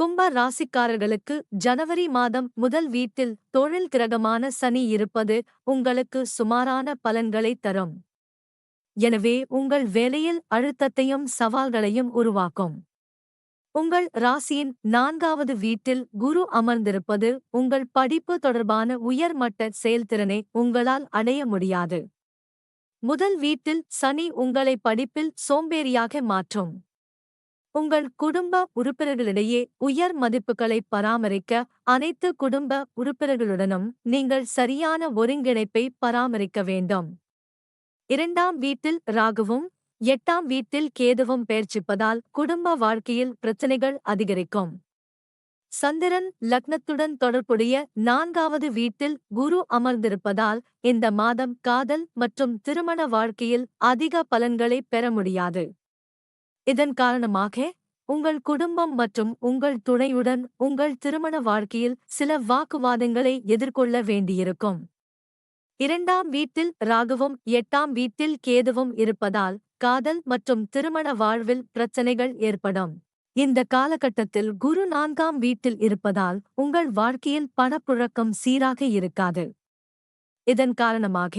கும்ப ராசிக்காரர்களுக்கு ஜனவரி மாதம் முதல் வீட்டில் தொழில் கிரகமான சனி இருப்பது உங்களுக்கு சுமாரான பலன்களை தரும். எனவே உங்கள் வேலையில் அழுத்தத்தையும் சவால்களையும் உருவாக்கும். உங்கள் ராசியின் நான்காவது வீட்டில் குரு அமர்ந்திருப்பது உங்கள் படிப்பு தொடர்பான உயர்மட்ட செயல்திறனை உங்களால் அடைய முடியாது. முதல் வீட்டில் சனி உங்களை படிப்பில் சோம்பேறியாக மாற்றும். உங்கள் குடும்ப உறுப்பினர்களிடையே உயர் மதிப்புகளை பராமரிக்க அனைத்து குடும்ப உறுப்பினர்களுடனும் நீங்கள் சரியான ஒருங்கிணைப்பை பராமரிக்க வேண்டும். இரண்டாம் வீட்டில் ராகுவும் எட்டாம் வீட்டில் கேதுவும் பெயர்ச்சிப்பதால் குடும்ப வாழ்க்கையில் பிரச்சனைகள் அதிகரிக்கும். சந்திரன் லக்னத்துடன் தொடர்புடைய நான்காவது வீட்டில் குரு அமர்ந்திருப்பதால் இந்த மாதம் காதல் மற்றும் திருமண வாழ்க்கையில் அதிக பலன்களை பெற முடியாது. இதன் காரணமாக உங்கள் குடும்பம் மற்றும் உங்கள் துணையுடன் உங்கள் திருமண வாழ்க்கையில் சில வாக்குவாதங்களை எதிர்கொள்ள வேண்டியிருக்கும். இரண்டாம் வீட்டில் ராகுவும் எட்டாம் வீட்டில் கேதுவும் இருப்பதால் காதல் மற்றும் திருமண வாழ்வில் பிரச்சனைகள் ஏற்படும். இந்த காலகட்டத்தில் குரு நான்காம் வீட்டில் இருப்பதால் உங்கள் வாழ்க்கையில் பணப்புழக்கம் சீராக இருக்காது. இதன் காரணமாக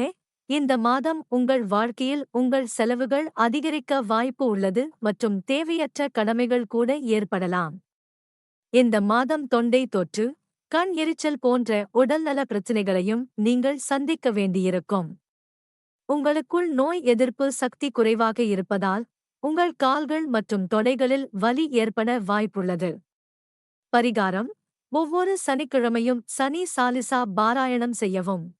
இந்த மாதம் உங்கள் வாழ்க்கையில் உங்கள் செலவுகள் அதிகரிக்க வாய்ப்பு உள்ளது மற்றும் தேவையற்ற கடமைகள் கூட ஏற்படலாம். இந்த மாதம் தொண்டை தொற்று கண் எரிச்சல் போன்ற உடல்நல பிரச்சினைகளையும் நீங்கள் சந்திக்க வேண்டியிருக்கும். உங்களுக்குள் நோய் எதிர்ப்பு சக்தி குறைவாக இருப்பதால் உங்கள் கால்கள் மற்றும் தொடைகளில் வலி ஏற்பட வாய்ப்புள்ளது. பரிகாரம் ஒவ்வொரு சனிக்கிழமையும் சனி சாலிசா பாராயணம் செய்யவும்.